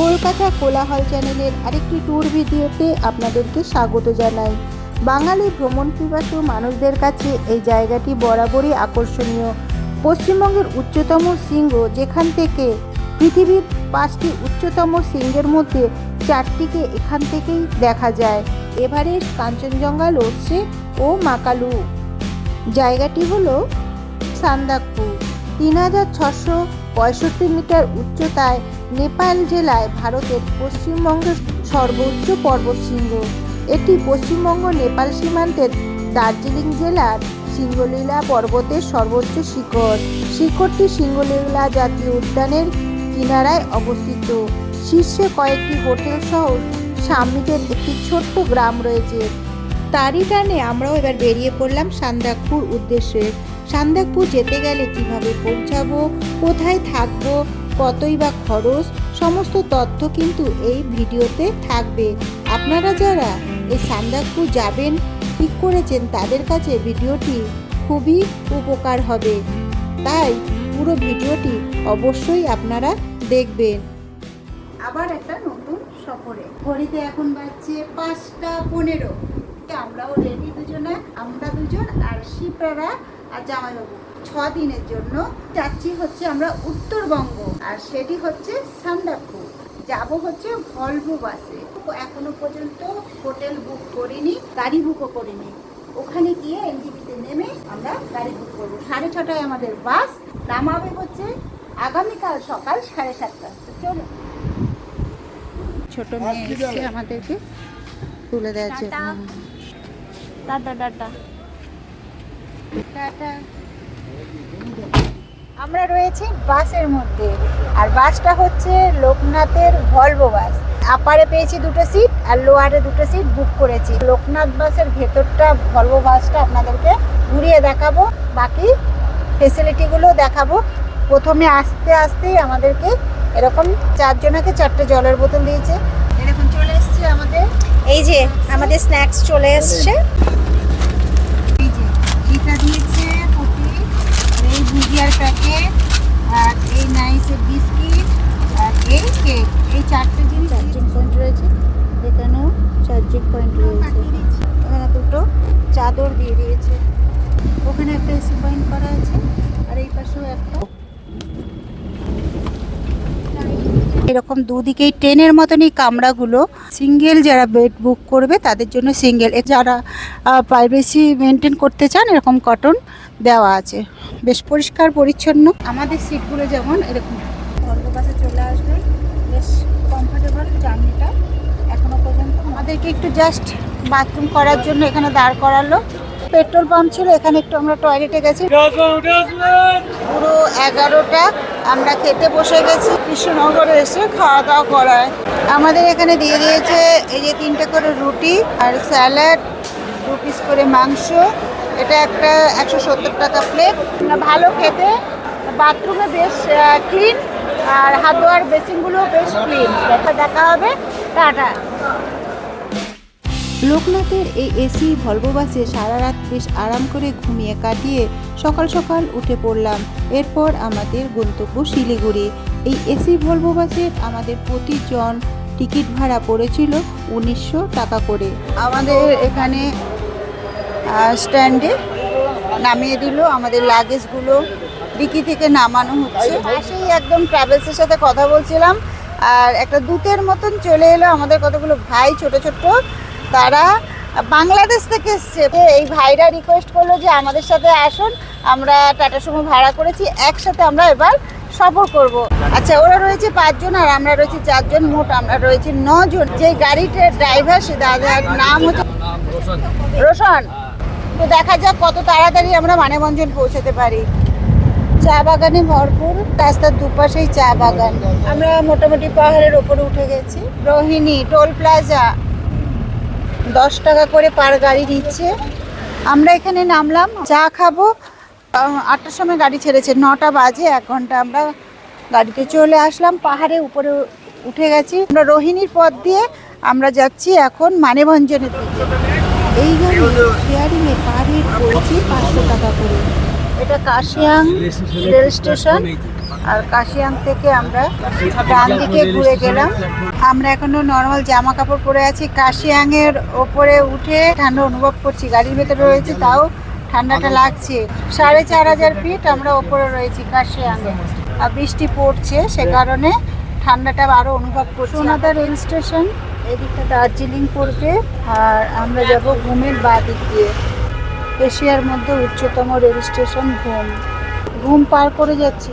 কলকাতা কোলাহল চ্যানেলের আরেকটি ট্যুর ভিডিওতে আপনাদেরকে স্বাগত জানাই। বাঙালি ভ্রমণ পিপাসু মানুষদের কাছে এই জায়গাটি বরাবরই আকর্ষণীয়। পশ্চিমবঙ্গের উচ্চতম শৃঙ্গ, যেখান থেকে পৃথিবীর পাঁচটি উচ্চতম শৃঙ্গের মধ্যে চারটিকে এখান থেকেই দেখা যায়। এভারেস্ট, কাঞ্চনজঙ্ঘা লোসে ও মাকালু। জায়গাটি হলো সান্দাকপুর তিন হাজার ছশো পঁয়ষট্টি মিটার উচ্চতায় নেপাল জেলায় ভারতের পশ্চিমবঙ্গের সর্বোচ্চ পর্বতশৃঙ্গ। এটি পশ্চিমবঙ্গ, নেপাল সীমান্তের দার্জিলিং জেলার সিঙ্গলীলা পর্বতের সর্বোচ্চ শিখর। শিখরটি সিঙ্গলীলা জাতীয় উদ্যানের কিনারায় অবস্থিত। শীর্ষে কয়েকটি হোটেল সহ সামমিটের একটি ছোট্ট গ্রাম রয়েছে। তারই টানে আমরাও এবার বেরিয়ে পড়লাম সান্দাকপুর উদ্দেশ্যে। সান্দাকপুর যেতে গেলে কীভাবে পৌঁছাবো, কোথায় থাকব, কতই বা খরচ, সমস্ত তথ্য কিন্তু এই ভিডিওতে থাকবে। আপনারা যারা এই সান্দাকপুর যাবেন, ঠিক করেছেন, তাদের কাছে ভিডিওটি খুবই উপকার হবে। তাই পুরো ভিডিওটি অবশ্যই আপনারা দেখবেন। আবার একটা নতুন সফরে। ঘড়িতে এখন বাজছে পাঁচটা পনেরো। আমরাও রেডি দুজনে, আমরা দুজন আর শিপ্রারা আর জামাইবাবু ছ দিনের জন্য যাচ্ছি হচ্ছে আমরা উত্তরবঙ্গ। আর সেটি হচ্ছে সান্দাকপুর যাব হচ্ছে ভলভো বাসে। এখনও পর্যন্ত হোটেল বুক করিনি গাড়ি বুকও করিনি। ওখানে গিয়ে এনজিপিতে নেমে আমরা গাড়ি বুক করব। সাড়ে ছটায় আমাদের বাস নামাবে হচ্ছে আগামীকাল সকাল সাড়ে সাতটা। চলো ছোট মেয়ে আমাদেরকে তুলে দেওয়ার জন্য। টাটা। Ta-ta ta-ta. আমরা রয়েছি বাসের মধ্যে, আর বাসটা হচ্ছে লোকনাথের ভলভো বাস। আপারে পেয়েছি দুটো সিট, আর লোয়ারে দুটো সিট বুক করেছি। লোকনাথ বাসের ভেতরটা, ভলভো বাসটা আপনাদেরকে ঘুরিয়ে দেখাবো। বাকি ফেসিলিটিগুলো দেখাবো। প্রথমে আস্তে আস্তেই আমাদেরকে এরকম চারজনাকে চারটে জলের বোতল দিয়েছে। এরকম চলে এসছে আমাদের। এই যে আমাদের স্ন্যাক্স চলে এসছে। এটা দিয়েছে আর এই ভুজিয়ার প্যাকেট আর এই নাইসের বিস্কিট আর এই কেক এই চারটে জিনিস চার্জিং পয়েন্ট রয়েছে। এখানেও চার্জিং পয়েন্ট রয়েছে। এখানে দুটো চাদর দিয়ে দিয়েছে। ওখানে একটা এসি পয়েন্ট করা আছে আর এই পাশেও একটা। এরকম দুদিকেই ট্রেনের মতনই কামরাগুলো। সিঙ্গেল যারা বেড বুক করবে তাদের জন্য সিঙ্গেল। যারা প্রাইভেসি মেনটেন করতে চান, এরকম কটন দেওয়া আছে। বেশ পরিষ্কার, পরিচ্ছন্ন। আমাদের সিটগুলো যেমন এরকম ভলভো চলে আসবে, বেশ কমফোর্টেবল জার্নিটা এখনও পর্যন্ত। আমাদেরকে একটু জাস্ট বাথরুম করার জন্য এখানে দাঁড় করালো। পেট্রোল পাম্প ছিল, এখানে একটু আমরা টয়লেটে গেছি। পুরো এগারোটা আমরা খেতে বসে গেছি। কৃষ্ণনগরে এসে খাওয়া দাওয়া করায়। আমাদের এখানে দিয়ে দিয়েছে এই যে তিনটে করে রুটি আর স্যালাড, দু পিস করে মাংস। এটা একটা একশো সত্তর টাকা প্লেট ভালো খেতে। বাথরুমে বেশ ক্লিন আর হাত ধোয়ার বেসিনগুলো বেশ ক্লিন দেখা হবে, টাটা। লোকনাথের এই এসি ভলভো বাসে সারা রাত বেশ আরাম করে ঘুমিয়ে কাটিয়ে সকাল সকাল উঠে পড়লাম। এরপর আমাদের গন্তব্য শিলিগুড়ি। এই এসি ভলভো বাসের আমাদের প্রতিজন টিকিট ভাড়া পড়েছিল উনিশশো টাকা করে। আমাদের এখানে স্ট্যান্ডে নামিয়ে দিল। আমাদের লাগেজগুলো ডিকি থেকে নামানো হচ্ছে। সেই একদম ট্রাভেলসের সাথে কথা বলছিলাম। আর একটা দূতের মতন চলে এলো আমাদের কতগুলো ভাই, ছোট ছোট তারা বাংলাদেশ থেকে এসছে। এই ভাইরা রিকোয়েস্ট করল যে আমাদের সাথে আসুন, আমরা টাটা সুমো ভাড়া করেছি, একসাথে আমরা এবার সফর করব। আচ্ছা ওরা রয়েছে পাঁচজন আর আমরা রয়েছি চারজন, মোট আমরা রয়েছি নজন। যে গাড়িটার ড্রাইভার সে দাদার নাম হচ্ছে রোশন। তো দেখা যাক কত তাড়াতাড়ি আমরা মানেভঞ্জন পৌঁছাতে পারি। চা বাগানে ভরপুর, রাস্তার দুপাশেই চা বাগান। আমরা মোটামুটি পাহাড়ের ওপরে উঠে গেছি। Rohini, toll plaza. দশ টাকা করে পার গাড়ি নিচ্ছে। আমরা এখানে নামলাম, চা খাব। আটটার সময় গাড়ি ছেড়েছে, নটা বাজে, এক ঘণ্টা আমরা গাড়িতে চলে আসলাম, পাহাড়ে উপরে উঠে গেছি। আমরা রোহিণীর পথ দিয়ে আমরা যাচ্ছি এখন মানেভঞ্জনের দিকে। এই গাড়ি শেয়ারিংয়ে পার হেড পাঁচশো টাকা করে। এটা কাশিয়াং রেল স্টেশন। আর কাশিয়াং থেকে আমরা ডান দিকে ঘুরে গেলাম। আমরা এখনও নর্মাল জামা কাপড় পরে আছি। কাশিয়াং এর ওপরে উঠে ঠান্ডা অনুভব করছি। গাড়ির ভেতরে রয়েছে, তাও ঠান্ডাটা লাগছে। সাড়ে চার হাজার ফিট আমরা ওপরে রয়েছি কাশিয়াংয়ে। আর বৃষ্টি পড়ছে, সে কারণে ঠান্ডাটা আরও অনুভব করছি। সোনাদা রেল স্টেশন এদিকটা দার্জিলিং পড়বে। আর আমরা যাব ঘুমের বাঁ দিক দিয়ে। এশিয়ার মধ্যে উচ্চতম রেল স্টেশন ঘুম। ঘুম পার করে যাচ্ছি।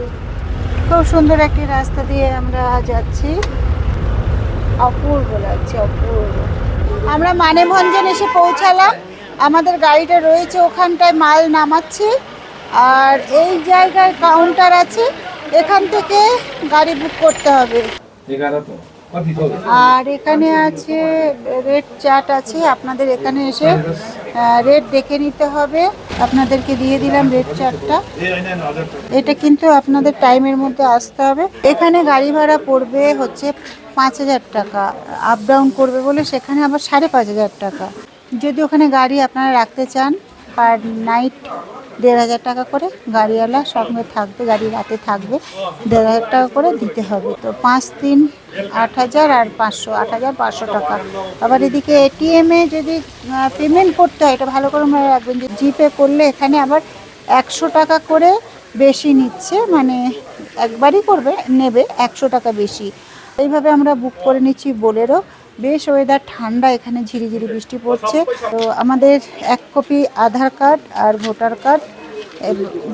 খুব সুন্দর একটি রাস্তা দিয়ে আমরা যাচ্ছি। অপূর্ব লাগছে অপূর্ব। আমরা মানেভঞ্জন এসে পৌঁছালাম। আমাদের গাড়িটা রয়েছে ওখানটায় মাল নামাচ্ছি। আর এই জায়গায় কাউন্টার আছে এখান থেকে গাড়ি বুক করতে হবে। আর এখানে আছে রেড চার্ট আছে। আপনাদের এখানে এসে রেট দেখে নিতে হবে। আপনাদেরকে দিয়ে দিলাম রেড চারটা। এটা কিন্তু আপনাদের টাইমের মধ্যে আসতে হবে। এখানে গাড়ি ভাড়া পড়বে হচ্ছে পাঁচ হাজার টাকা। আপ ডাউন করবে বলে সেখানে আবার সাড়ে পাঁচ হাজার টাকা। যদি ওখানে গাড়ি আপনারা রাখতে চান পার নাইট দেড় হাজার টাকা করে গাড়িওয়ালা সঙ্গে থাকবে, গাড়ি রাতে থাকবে, দেড় হাজার টাকা করে দিতে হবে। তো পাঁচ দিন আট হাজার আর পাঁচশো, আট হাজার পাঁচশো টাকা। আবার এদিকে এটিএমে যদি পেমেন্ট করতে হয়, এটা ভালো করে মনে রাখবেন যে জিপে করলে এখানে আবার একশো টাকা করে বেশি নিচ্ছে মানে একবারই করবে, নেবে একশো টাকা বেশি। এইভাবে আমরা বুক করে নিচ্ছি বোলেরো বেশ ওয়েদার ঠান্ডা এখানে ঝিরিঝিরি বৃষ্টি পড়ছে। তো আমাদের এক কপি আধার কার্ড আর ভোটার কার্ড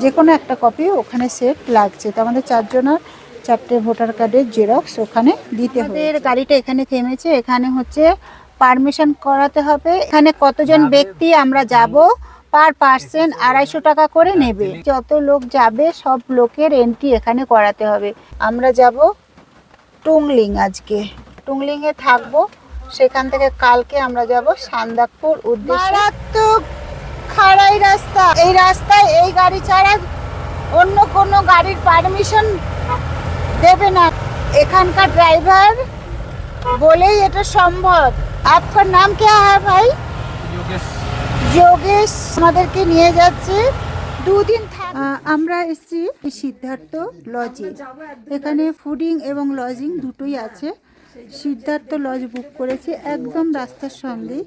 যে কোনো একটা কপি ওখানে সেট লাগছে। তো আমাদের চারজনের চারটে ভোটার কার্ডের জেরক্স ওখানে দিতে হবে আমাদের গাড়িটা এখানে থেমেছে। এখানে হচ্ছে পারমিশন করাতে হবে। এখানে কতজন ব্যক্তি আমরা যাব পার পার্সেন্ট আড়াইশো টাকা করে নেবে। যত লোক যাবে সব লোকের এন্ট্রি এখানে করাতে হবে। আমরা যাব টুংলিং আজকে। টুংলিং এ থাকব সেখান থেকে কালকে আমরা যাব সান্দাকপুর উদ্দেশ্যে। খাড়াই রাস্তা। এই রাস্তায় এই গাড়ি ছাড়া অন্য কোনো গাড়ির পারমিশন দেবে না। এখানকার ড্রাইভার বলেই এটা সম্ভব। আপনার নাম কে? হ্যাঁ ভাই। যোগেশ। আমাদেরকে নিয়ে যাচ্ছে। দুদিন আমরা এসেছি সিদ্ধার্থ লজে। এখানে ফুডিং এবং লজিং দুটোই আছে। সিদ্ধার্থ লজ বুক করেছি একদম রাস্তার সঙ্গে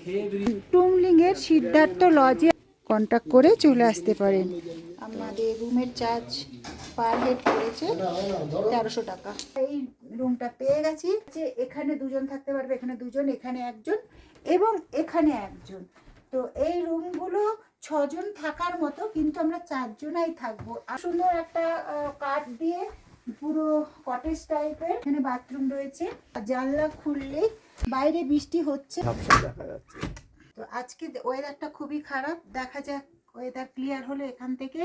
টুমলিং এর সিদ্ধার্থ লজে কন্ট্যাক্ট করে চলে আসতে পারেন। আমাদের রুমের চার্জ পার হেড পড়েছে তেরোশো টাকা। এই রুমটা পেয়ে গেছি যে এখানে দুজন থাকতে পারবে, এখানে দুজন, এখানে একজন এবং এখানে একজন। তো এই রুমগুলো ছজন থাকার মতো, কিন্তু আমরা চারজনাই থাকব। সুন্দর একটা কাঠ দিয়ে পুরো কটেজ টাইপের এখানে বাথরুম রয়েছে। আর জানলা খুললে বাইরে বৃষ্টি হচ্ছে। তো আজকে ওয়েদারটা খুবই খারাপ। দেখা যাক ওয়েদার ক্লিয়ার হলে এখান থেকে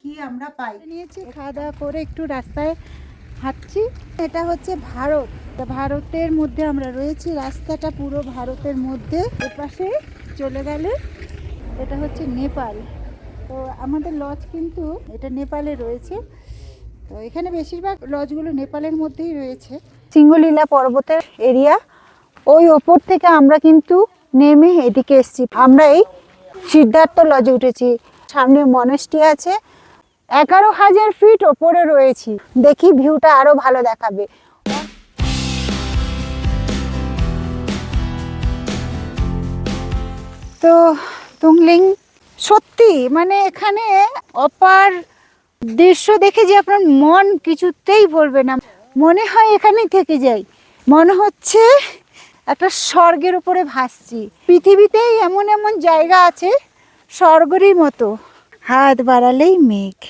কি আমরা পাই। নিয়েছি খাওয়া দাওয়া করে একটু রাস্তায় হাঁটছি। এটা হচ্ছে ভারত। ভারতের মধ্যে আমরা রয়েছি। রাস্তাটা পুরো ভারতের মধ্যে। এপাশে চলে গেলে এটা হচ্ছে নেপাল। তো আমাদের লজ কিন্তু এটা নেপালে রয়েছে। তো এখানে বেশিরভাগ লজগুলো নেপালের মধ্যেই রয়েছে। সিঙ্গলীলা পর্বতের এরিয়া, ওই ওপর থেকে আমরা কিন্তু নেমে এদিকে এসেছি। আমরা এই সিদ্ধার্থ লজে উঠেছি। সামনে মনেস্টি আছে। এগারো হাজার ফিট ওপরে রয়েছি। দেখি ভিউটা আরও ভালো দেখাবে। তো তুংলিং, সত্যি মানে এখানে অপার দৃশ্য দেখে যে আপনার মন কিছুতেই ভরবে না। মনে হয় এখানেই থেকে যাই। মনে হচ্ছে একটা স্বর্গের উপরে ভাসছি। পৃথিবীতেই এমন এমন জায়গা আছে, স্বর্গেরই মতো। হাত বাড়ালেই মেঘ।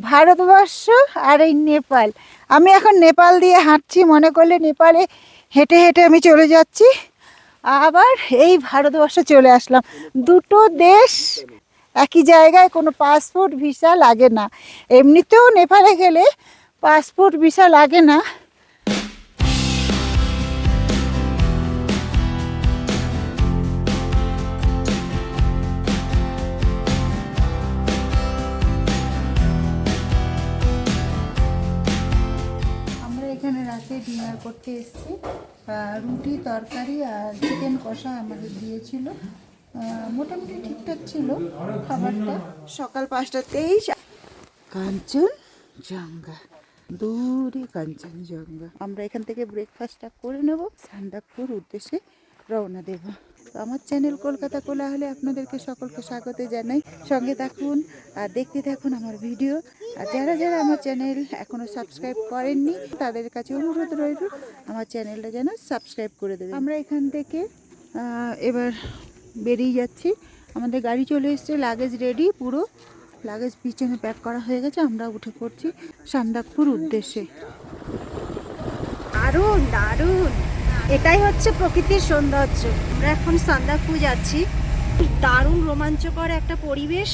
ভারতবর্ষ আর এই নেপাল। আমি এখন নেপাল দিয়ে হাঁটছি, মনে করলে নেপালে হেঁটে হেঁটে আমি চলে যাচ্ছি। আবার এই ভারতবর্ষে চলে আসলাম। দুটো দেশ একই জায়গায় কোনো পাসপোর্ট ভিসা লাগে না। এমনিতেও নেপালে গেলে পাসপোর্ট ভিসা লাগে না। রাতে ডিনার করতে এসেছি। রুটি, তরকারি আর চিকেন কষা আমাদের দিয়েছিল। মোটামুটি ঠিকঠাক ছিল খাবারটা। সকাল পাঁচটাতেই কাঞ্চন জঙ্গা দূরে কাঞ্চনজঙ্ঘা আমরা এখান থেকে ব্রেকফাস্টটা করে নেব। সান্দাকপুর উদ্দেশ্যে রওনা দেব। আমার চ্যানেল কলকাতা কোলা হলে আপনাদেরকে সকলকে স্বাগত জানাই। সঙ্গে থাকুন আর দেখতে থাকুন আমার ভিডিও আর যারা যারা আমার চ্যানেল এখনও সাবস্ক্রাইব করেননি, তাদের কাছে অনুরোধ রইল, আমার চ্যানেলটা যেন সাবস্ক্রাইব করে দেবে আমরা এখান থেকে এবার বেরিয়ে যাচ্ছি। আমাদের গাড়ি চলে এসছে লাগেজ রেডি পুরো লাগেজ পিছনে প্যাক করা হয়ে গেছে আমরা উঠে পড়ছি সান্দাকপুর উদ্দেশ্যে। দারুণ দারুণ। এটাই হচ্ছে প্রকৃতির সৌন্দর্য। আমরা এখন সান্দাকপু যাচ্ছি। দারুণ রোমাঞ্চকর একটা পরিবেশ।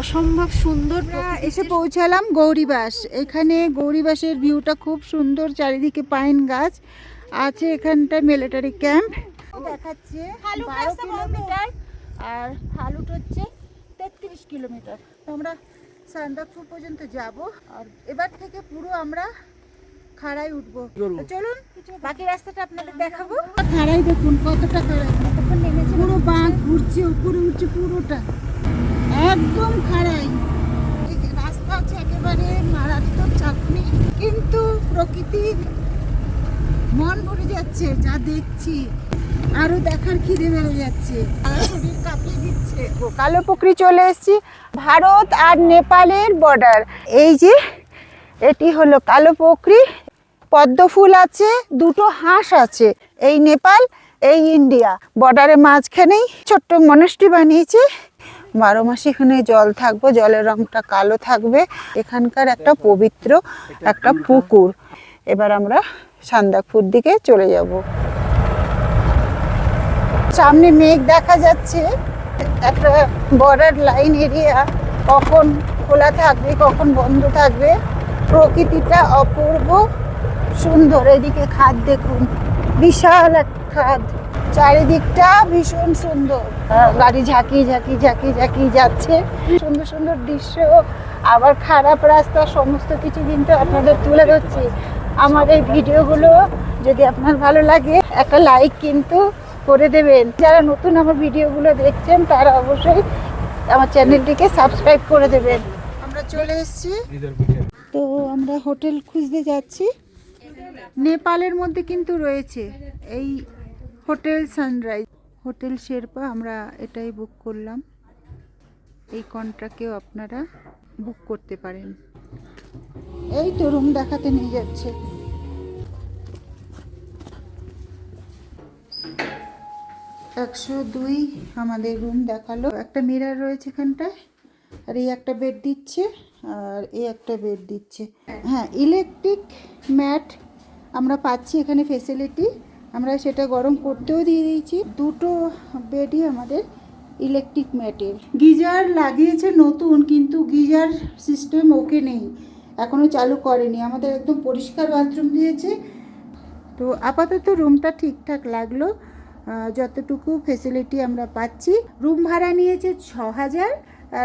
অসম্ভব সুন্দর এসে পৌঁছালাম গৌরীবাস। এখানে গৌরীবাসের ভিউটা খুব সুন্দর চারিদিকে পাইন গাছ। আছে এখানটায় মিলিটারি ক্যাম্প দেখাচ্ছে বারো রাস্তা কিলোমিটার আর ফালুট হচ্ছে তেত্রিশ কিলোমিটার। তো আমরা সান্দাকপুর পর্যন্ত যাব। আর এবার থেকে পুরো আমরা খাড়াই উঠবো। তো চলুন বাকি রাস্তাটা আপনাদের দেখাবো। খাড়াই দেখুন কতটা খাড়াই কতক্ষণ নেমেছে। পুরো বাঁক ঘুরছে উপরে উঠছে পুরোটা। একদম খাড়াই এই রাস্তা হচ্ছে একেবারে মারাত্মক চাকনি। কিন্তু প্রকৃতির মন ভরে যাচ্ছে যা দেখছি। আরও দেখার খিদে বেড়ে যাচ্ছে। কালো পুকুরি চলে এসেছি, ভারত আর নেপালের বর্ডার এই যে, এটি হলো কালো পুকুরি, পদ্ম ফুল আছে, দুটো হাঁস আছে, এই নেপাল, এই ইন্ডিয়া। বর্ডারের মাঝখানেই ছোট্ট মনস্টি বানিয়েছে। বারো মাসে এখানে জল থাকব, জলের রংটা কালো থাকবে। এখানকার একটা পবিত্র একটা পুকুর। এবার আমরা সান্দাকপুর দিকে চলে যাব। সামনে মেঘ দেখা যাচ্ছে। একটা বর্ডার লাইন এরিয়া কখন খোলা থাকবে, কখন বন্ধ থাকবে। প্রকৃতিটা অপূর্ব সুন্দর। এদিকে খাদ দেখুন, বিশাল এক খাদ। চারিদিকটা ভীষণ সুন্দর। গাড়ি ঝাঁকি ঝাঁকি ঝাঁকি ঝাঁকি যাচ্ছে। সুন্দর সুন্দর দৃশ্য। আবার খারাপ রাস্তা, সমস্ত কিছু কিন্তু আপনাদের তুলে ধরছি। আমার এই ভিডিওগুলো যদি আপনার ভালো লাগে, একটা লাইক কিন্তু করে দেবেন। যারা নতুন আমার ভিডিওগুলো দেখছেন, তারা অবশ্যই আমার চ্যানেলটিকে সাবস্ক্রাইব করে দেবেন। আমরা চলে এসেছি। তো আমরা হোটেল খুঁজতে যাচ্ছি। নেপালের মধ্যে কিন্তু রয়েছে এই হোটেল সানরাইজ। হোটেল শেরপা আমরা এটাই বুক করলাম। এই কন্ট্রাক্টেও আপনারা বুক করতে পারেন। এই তো রুম দেখাতে নিয়ে যাচ্ছে। একশো দুই আমাদের রুম দেখাল। একটা মিরার রয়েছে এখানটায়, আর এই একটা বেড দিচ্ছে, আর এই একটা বেড দিচ্ছে। হ্যাঁ ইলেকট্রিক ম্যাট আমরা পাচ্ছি এখানে ফেসিলিটি আমরা সেটা গরম করতেও দিয়ে দিয়েছি। দুটো বেডই আমাদের ইলেকট্রিক ম্যাটের গিজার লাগিয়েছে নতুন, কিন্তু গিজার সিস্টেম ওকে নেই। এখনও চালু করেনি। আমাদের একদম পরিষ্কার বাথরুম দিয়েছে। তো আপাতত রুমটা ঠিকঠাক লাগল। যতটুকু ফেসিলিটি আমরা পাচ্ছি। রুম ভাড়া নিয়েছে ছ হাজার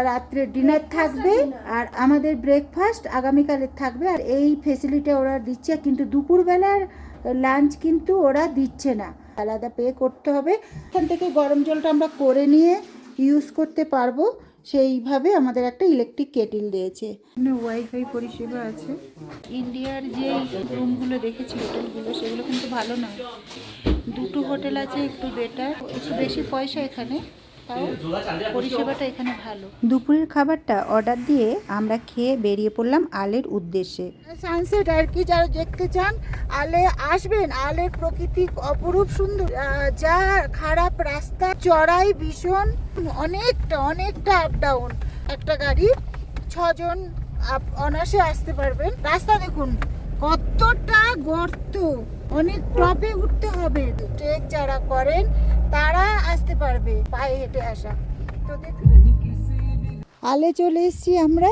রাত্রে ডিনার থাকবে আর আমাদের ব্রেকফাস্ট আগামীকালের থাকবে আর এই ফেসিলিটি ওরা দিচ্ছে কিন্তু দুপুরবেলার লাঞ্চ কিন্তু ওরা দিচ্ছে না। আলাদা পে করতে হবে। এখান থেকে গরম জলটা আমরা করে নিয়ে ইউজ করতে পারব। সেইভাবে আমাদের একটা ইলেকট্রিক কেটেল দিয়েছে। ওয়াইফাই পরিষেবা আছে। ইন্ডিয়ার যে রুমগুলো দেখেছি হোটেলগুলো সেগুলো কিন্তু ভালো নয়। দুটো হোটেল আছে একটু বেটার একটু বেশি পয়সা এখানে তাও পরিষেবাটা এখানে ভালো। দুপুরের খাবারটা অর্ডার দিয়ে আমরা খেয়ে বেরিয়ে পড়লাম আলের উদ্দেশ্যে। সানসেট আর কি যারা দেখতে চান আলে আসবেন। আলের প্রকৃতি অপরূপ সুন্দর। যা খারাপ রাস্তা চড়াই ভীষণ অনেকটা অনেকটা আপ ডাউন একটা গাড়ি ছজন আপ- অনায়াসে আসতে পারবেন। রাস্তা দেখুন কতটা গর্ত। অনেক টপে উঠতে হবে। ট্রেক যারা করেন, তারা আসতে পারবে পায়ে হেঁটে আসা। তো আলে চলে এসেছি আমরা।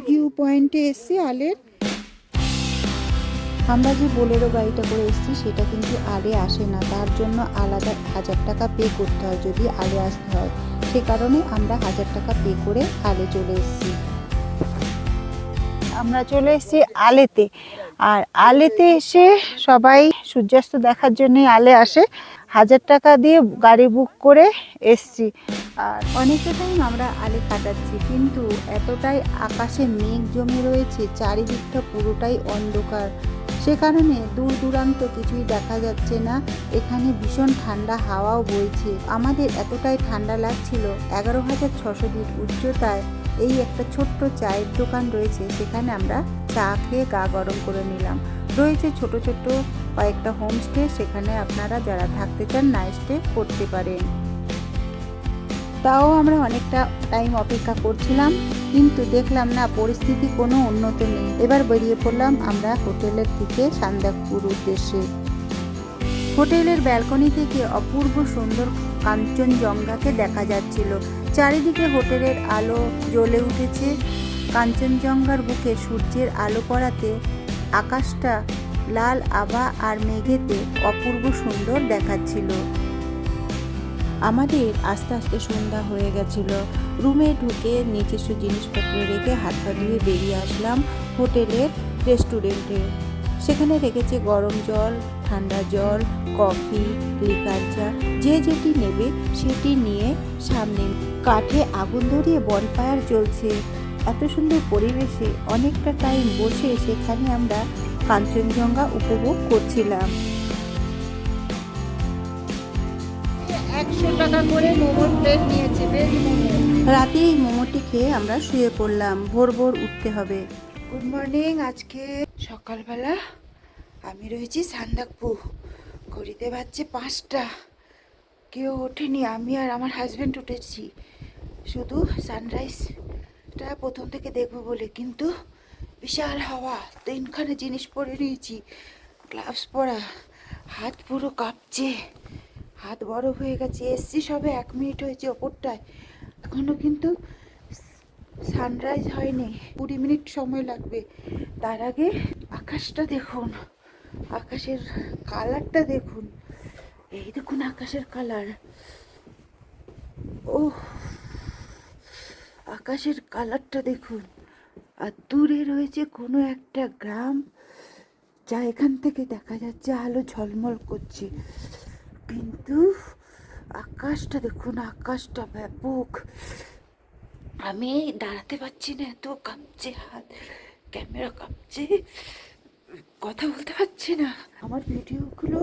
ভিউ পয়েন্টে এসেছি আলের। আমরা যে বোলেরো গাড়িটা করে এসেছি, সেটা কিন্তু আলে আসে না। তার জন্য আলাদা হাজার টাকা পে করতে হয়, যদি আলে আসতে হয়। সে কারণে আমরা হাজার টাকা পে করে আলে চলে এসেছি। আমরা চলে এসেছি আলেতে। আর আলেতে এসে সবাই সূর্যাস্ত দেখার জন্য আলে আসে। হাজার টাকা দিয়ে গাড়ি বুক করে এসছি। আর অনেকটা টাইম আমরা আলে কাটাচ্ছি, কিন্তু এতটাই আকাশে মেঘ জমে রয়েছে, চারিদিকটা পুরোটাই অন্ধকার। সে কারণে দূর দূরান্ত কিছুই দেখা যাচ্ছে না। এখানে ভীষণ ঠান্ডা হাওয়াও বইছে। আমাদের এতটাই ঠান্ডা লাগছিল, এগারো হাজার ছশো ফিট উচ্চতায়। এই একটা ছোট্ট চায়ের দোকান রয়েছে, সেখানে আমরা চা খেয়ে গা গরম করে নিলাম। রয়েছে ছোট ছোট কয়েকটা হোমস্টে, সেখানে আপনারা যারা থাকতে চান নাইট স্টে করতে পারেন। তাও আমরা অনেকটা টাইম অপেক্ষা করছিলাম, কিন্তু দেখলাম না পরিস্থিতি কোনো উন্নত নেই। এবার বেরিয়ে পড়লাম আমরা হোটেলের দিকে সান্দাকপুর উদ্দেশ্যে। হোটেলের ব্যালকনি থেকে অপূর্ব সুন্দর কাঞ্চনজঙ্ঘাকে দেখা যাচ্ছিল। চারিদিকে হোটেলের আলো জ্বলে উঠেছে। কাঞ্চনজঙ্ঘার বুকে সূর্যের আলো পড়াতে আকাশটা লাল আভা আর মেঘেতে অপূর্ব সুন্দর দেখাচ্ছিল। আমাদের আস্তে আস্তে সন্ধ্যা হয়ে গেছিল। রুমে ঢুকে নিজস্ব জিনিসপত্র রেখে হাত পা ধুয়ে বেরিয়ে আসলাম হোটেলের রেস্টুরেন্টে। সেখানে রেখেছে গরম জল, ঠান্ডা জল, কফি, লিকার চা, যে যেটি নেবে সেটি নিয়ে সামনে কাঠে আগুন ধরিয়ে বনফায়ার চলছে। এত সুন্দর পরিবেশে অনেকটা টাইম বসে সেখানে আমরা কাঞ্চনজঙ্ঘা উপভোগ করছিলাম। একশো টাকা করে মোমোর প্লেট নিয়েছে ভেজ মোমো। রাতে এই মোমোটি খেয়ে আমরা শুয়ে পড়লাম। ভোর ভোর উঠতে হবে। গুড মর্নিং আজকে সকালবেলা আমি রয়েছি সান্দাকপু। ঘড়িতে বাজছে পাঁচটা। কেউ ওঠেনি আমি আর আমার হাজব্যান্ড উঠেছি। শুধু সানরাইজটা প্রথম থেকে দেখব বলে, কিন্তু বিশাল হাওয়া, তিনখানে জিনিস পরে নিয়েছি। গ্লাভস পরা, হাত পুরো কাঁপছে। হাত বরফ হয়ে গেছে, এসছি সবে এক মিনিট হয়েছে ওপরটায়। এখনও কিন্তু সানরাইজ হয়নি, কুড়ি মিনিট সময় লাগবে। তার আগে আকাশটা দেখুন, আকাশের কালারটা দেখুন। এই দেখুন আকাশের কালার ও আকাশের কালারটা দেখুন। আর দূরে রয়েছে কোনো একটা গ্রাম, যা এখান থেকে দেখা যাচ্ছে আলো ঝলমল করছে। কিন্তু আকাশটা দেখুন, আকাশটা ব্যাপক। আমি দাঁড়াতে পারছি না, এত কাঁপছে হাত। ক্যামেরা কাঁপছে, কথা বলতে পারছি না। আমার ভিডিওগুলো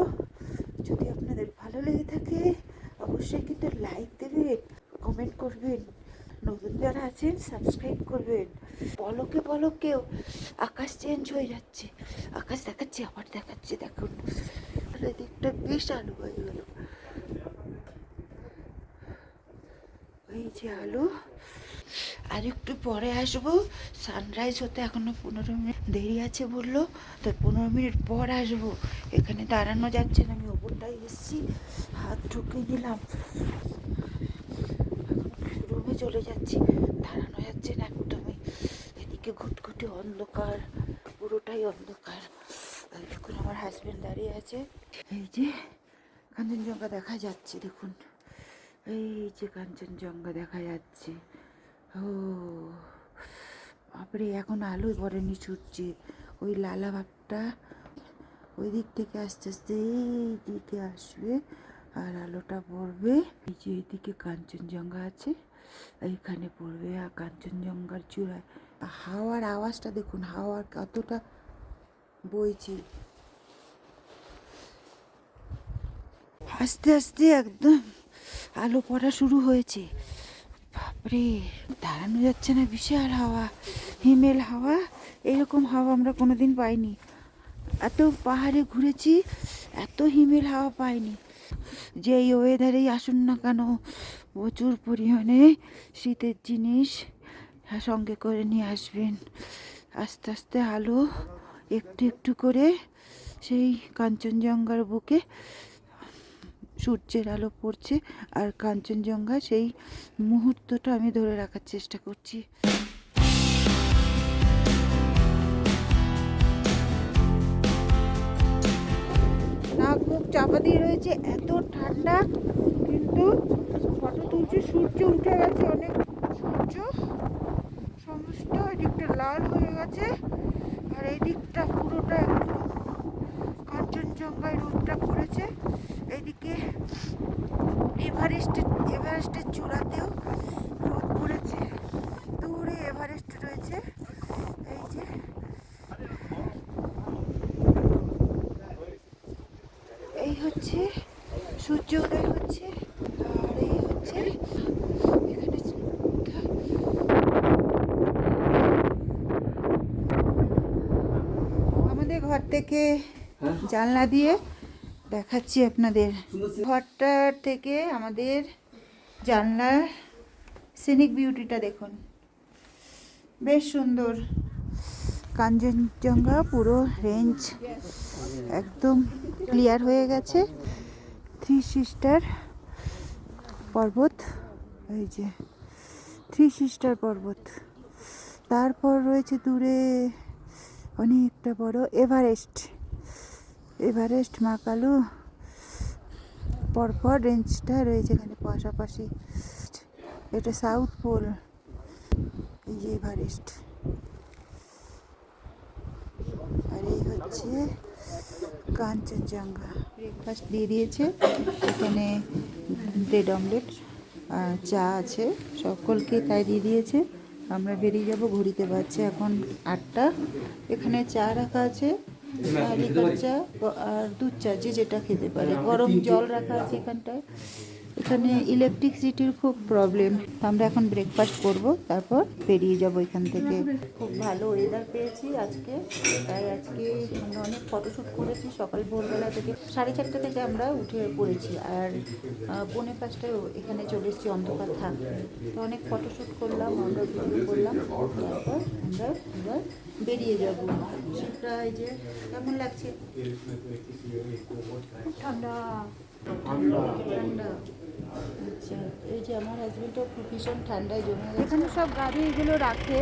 যদি আপনাদের ভালো লেগে থাকে, অবশ্যই কিন্তু লাইক দেবেন, কমেন্ট করবেন। নতুন যারা আছেন সাবস্ক্রাইব করবেন। পলকে পলকেও আকাশ চেঞ্জ হয়ে যাচ্ছে। আকাশ দেখাচ্ছে, আবার দেখাচ্ছে, দেখুন। দিকটা বেশ আলো হয়ে গেল। এই যে আলো। আর একটু পরে আসব। সানরাইজ হতে এখনও পনেরো মিনিট দেরি আছে বলল। তো পনেরো মিনিট পর আসব। এখানে দাঁড়ানো যাচ্ছে না, আমি ওপরটাই এসেছি। হাত ঢুকিয়ে নিলাম রুমে চলে যাচ্ছি। দাঁড়ানো যাচ্ছে না একদমই। এদিকে ঘুটঘুটে অন্ধকার, পুরোটাই অন্ধকার। দেখুন, আমার হাজব্যান্ড দাঁড়িয়ে আছে। এই যে কাঞ্চনজঙ্ঘা দেখা যাচ্ছে, দেখুন। এই যে কাঞ্চনজঙ্ঘা দেখা যাচ্ছে। ও, বাপরে, এখন আলোই পড়েনি ছুটছে ওই লালা ভাবটা ওই দিক থেকে আস্তে আস্তে এই দিকে আসবে। আর আলোটা পড়বে। এই যে এদিকে কাঞ্চনজঙ্ঘা আছে, এইখানে পড়বে। আর কাঞ্চনজঙ্ঘার চূড়ায় হাওয়ার আওয়াজটা দেখুন, হাওয়ার কতটা বইছে। আস্তে আস্তে একদম আলো পড়া শুরু হয়েছে। বাপরে, দাঁড়ানো যাচ্ছে না বিশাল হাওয়া, হিমেল হাওয়া, এরকম হাওয়া আমরা কোনোদিন পাইনি। এত পাহাড়ে ঘুরেছি, এত হিমেল হাওয়া পাইনি। যে এই ওয়েদারেই আসুন না কেন? প্রচুর পরিমাণে শীতের জিনিস সঙ্গে করে নিয়ে আসবেন। আস্তে আস্তে আলো একটু একটু করে সেই কাঞ্চনজঙ্ঘার বুকে সূর্যের আলো পড়ছে আর কাঞ্চনজঙ্ঘা সেই মুহূর্তটা আমি ধরে রাখার চেষ্টা করছি। চাপা দিয়ে রয়েছে, এত ঠান্ডা, কিন্তু ফটো তুলছে, সূর্য উঠে গেছে, অনেক সূর্য। সমস্ত এদিকটা লাল হয়ে গেছে, আর এই দিকটা পুরোটা একদম কাঞ্চনজঙ্ঘায় রোদটা পড়েছে। এদিকে এভারেস্টের এভারেস্টের চূড়াতেও রোদ পড়েছে। দূরে এভারেস্ট রয়েছে, এই যে সূর্য উদয় হচ্ছে আর এই হচ্ছে এখানে আমাদের ঘর থেকে জানলা দিয়ে দেখাচ্ছি আপনাদের। ঘরটার থেকে আমাদের জানলার সিনিক বিউটিটা দেখুন। বেশ সুন্দর। কাঞ্চনজঙ্ঘা পুরো রেঞ্জ একদম ক্লিয়ার হয়ে গেছে। থ্রি সিস্টার পর্বত, এই যে থ্রি সিস্টার পর্বত। তারপর রয়েছে দূরে অনেকটা বড় এভারেস্ট এভারেস্ট মাকালু পরপর রেঞ্জটা রয়েছে এখানে পাশাপাশি। এটা সাউথ পোল এই যে এভারেস্ট আর এই হচ্ছে কাঞ্চনজঙ্ঘা ব্রেকফাস্ট দিয়ে দিয়েছে। এখানে ব্রেড অমলেট আর চা আছে। সকলকে তাই দিয়ে দিয়েছে। আমরা বেরিয়ে যাব ঘুরিতে পারছে এখন আটটা। এখানে চা রাখা আছে লিকার চা আর দুধ চা যে যেটা খেতে পারে। গরম জল রাখা আছে এখানটায়। এখানে ইলেকট্রিসিটির খুব প্রবলেম আমরা এখন ব্রেকফাস্ট করব তারপর বেরিয়ে যাব এখান থেকে। খুব ভালো ওয়েদার পেয়েছি আজকে। তাই আজকে আমরা অনেক ফটোশ্যুট করেছি সকাল ভোরবেলা থেকে। সাড়ে চারটে থেকে আমরা উঠে পড়েছি আর পৌনে পাঁচটায় এখানে চলে এসেছি অন্ধকার থাক তো অনেক ফটোশ্যুট করলাম আমরা ভিডিও করলাম। তারপর আমরা এবার বেরিয়ে যাব। শীতটা এই যে কেমন লাগছে? খুব ঠান্ডা। ঠান্ডা। আচ্ছা এই যে আমার হাজবেন্ডও খুব ভীষণ ঠান্ডায় জমে গেছে। এখানে সব গাড়ি এগুলো রাখে।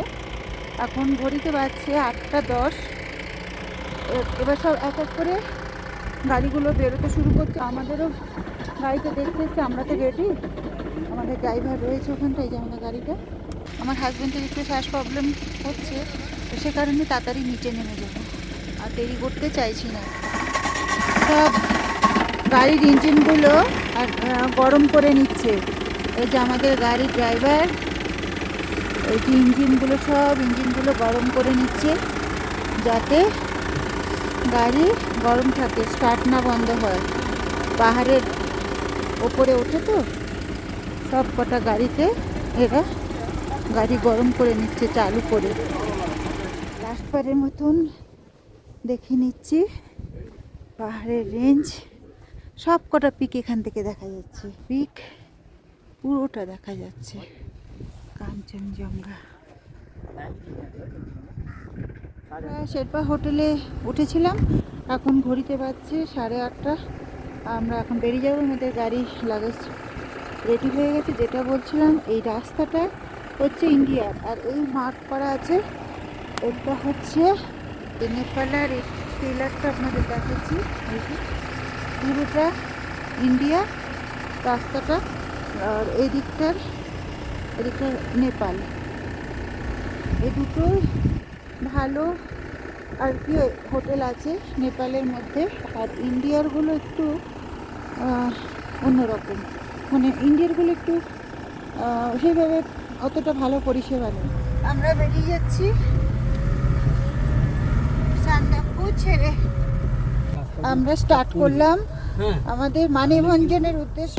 এখন ঘড়িতে বাজছে আটটা দশ। এবার সব এক এক করে গাড়িগুলো বেরোতে শুরু করছে। আমাদেরও গাড়িতে দেখতে এসছে, আমরা তো রেডি আমাদের ড্রাইভার রয়েছে ওখানটায়, এই যে আমাদের গাড়িটা। আমার হাজবেন্ডের একটু শ্বাস প্রবলেম হচ্ছে, তো সে কারণে তাড়াতাড়ি নিচে নেমে যাব। আর দেরি করতে চাইছি না। সব গাড়ির ইঞ্জিনগুলো গরম করে নিচ্ছে। এই যে আমাদের গাড়ির ড্রাইভার, এই যে ইঞ্জিনগুলো সব, ইঞ্জিনগুলো গরম করে নিচ্ছে যাতে গাড়ি গরম থাকে, স্টার্ট না বন্ধ হয়। পাহাড়ের ওপরে ওঠে তো, সব কটা গাড়িতে এরা গাড়ি গরম করে নিচ্ছে চালু করে। লাস্টবারের মতন দেখে নিচ্ছি পাহাড়ের রেঞ্জ সব কটা পিক এখান থেকে দেখা যাচ্ছে। পিক পুরোটা দেখা যাচ্ছে। কাঞ্চনজঙ্ঘা। শেরপা হোটেলে উঠেছিলাম। এখন ঘড়িতে বাজছে সাড়ে আটটা। আমরা এখন বেরিয়ে যাব। আমাদের গাড়ি লাগেজ রেডি হয়ে গেছে। যেটা বলছিলাম, এই রাস্তাটা হচ্ছে ইন্ডিয়ার আর এই মার্ক করা আছে। এটা হচ্ছে নেপালের এই ট্রেলারটা আপনাদের দেখাচ্ছি। পুরোটা ইন্ডিয়া, রাস্তাটা, আর এদিকটার দিকটার এদিকটা নেপাল। এই দুটো ভালো আর কি হোটেল আছে নেপালের মধ্যে, আর ইন্ডিয়ারগুলো একটু অন্যরকম। মানে ইন্ডিয়ারগুলো একটু সেইভাবে অতটা ভালো পরিষেবা নেই। আমরা বেরিয়ে যাচ্ছি সান্দাকু ছেড়ে। আমরা স্টার্ট করলাম আমাদের মানেভঞ্জনের উদ্দেশ্য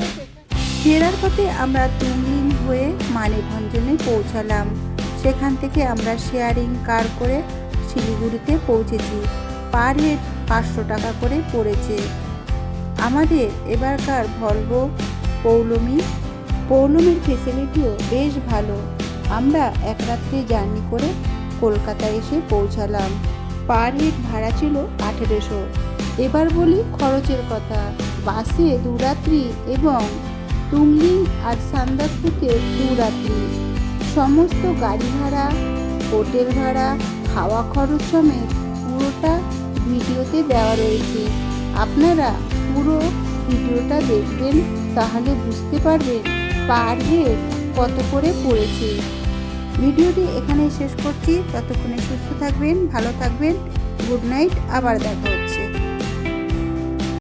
ফেরার পথে আমরা তুমলিং হয়ে মানেভঞ্জনে পৌঁছালাম। সেখান থেকে আমরা শেয়ারিং কার করে শিলিগুড়িতে পৌঁছেছি। পার হেড পাঁচশো টাকা করে পড়েছে। আমাদের এবারকার ভলভো পৌলমি পৌলমির ফেসিলিটিও বেশ ভালো। আমরা এক রাত্রে জার্নি করে কলকাতা এসে পৌঁছালাম। পার হেড ভাড়া ছিল আঠেরোশো। এবার বলি খরচের কথা। বাসে দুরাত্রি এবং তুমলিং আর সান্দাকপুতে দুরাত্রি। সমস্ত গাড়ি ভাড়া, হোটেল ভাড়া, খাওয়া খরচ সমেত পুরোটা ভিডিওতে দেওয়া রয়েছে। আপনারা পুরো ভিডিওটা দেখবেন, তাহলে বুঝতে পারবেন পার হেড কত করে পড়েছে। ভিডিওটি এখানে শেষ করছি। ততক্ষণে সুস্থ থাকবেন, ভালো থাকবেন। গুড নাইট, আবার দেখা